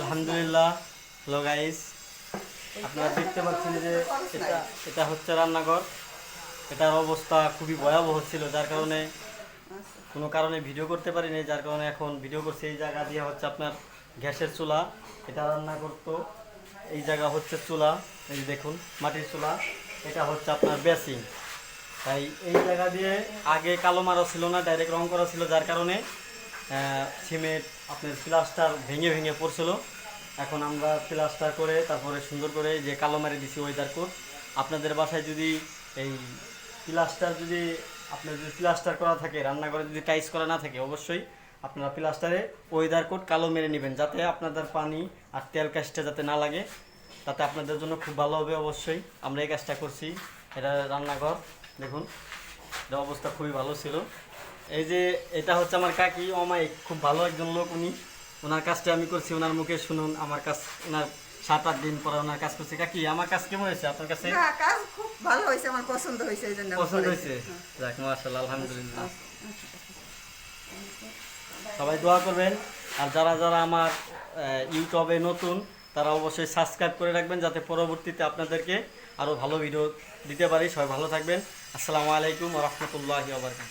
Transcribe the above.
আলহামদুলিল্লাহ। হ্যালো আপনারা দেখতে পাচ্ছেন যে এটা এটা হচ্ছে রান্নাঘর। এটার অবস্থা খুবই ভয়াবহ ছিল, যার কারণে কোনো কারণে ভিডিও করতে পারিনি, যার কারণে এখন ভিডিও করছি। এই জায়গা দিয়ে হচ্ছে আপনার গ্যাসের চুলা। এটা রান্না করতো। এই জায়গা হচ্ছে চুলা। এই দেখুন, মাটির চুলা। এটা হচ্ছে আপনার বেসিং তাই এই জায়গা দিয়ে আগে কালো মারা ছিল না ডাইরেক্ট রং করা ছিল, যার কারণে সিমেন্ট আপনার প্লাস্টার ভেঙে ভেঙে পড়ছিল। এখন আমরা প্লাস্টার করে তারপরে সুন্দর করে যে কালো মারি দিছি ওয়েদার কোট আপনাদের বাসায় যদি এই প্লাস্টার যদি আপনার যদি প্লাস্টার করা থাকে, রান্নাঘরে যদি টাইস করা না থাকে, অবশ্যই আপনারা প্লাস্টারে ওয়েদার কোট কালো মেরে নেবেন, যাতে আপনাদের পানি আর তেল কাজটা যাতে না লাগে। তাতে আপনাদের জন্য খুব ভালো হবে অবশ্যই। আমরা এই কাজটা করছি। এটা রান্নাঘর, দেখুন। এটা অবস্থা খুবই ভালো ছিল। এই যে এটা হচ্ছে আমার কাকি অমায়িক খুব ভালো একজন লোক উনি। ওনার কাজটা আমি করছি ওনার মুখে শুনুন আমার কাজ ওনার সাত আট দিন পরে ওনার কাজ করছি। কাকি আমার কাজ কেমন হয়েছে আপনার কাছে? কাজ খুব ভালো হয়েছে আমার পছন্দ হয়েছে এই জন্য পছন্দ হয়েছে? যাক মাশাল্লাহ আলহামদুলিল্লাহ। সবাই দোয়া করবেন আর যারা যারা আমার ইউটিউবে নতুন তারা অবশ্যই সাবস্ক্রাইব করে রাখবেন যাতে পরবর্তীতে আপনাদেরকে আরও ভালো ভিডিও দিতে পারি। সবাই ভালো থাকবেন। আসসালামু আলাইকুম রহমতুল্লাহি আবরকাত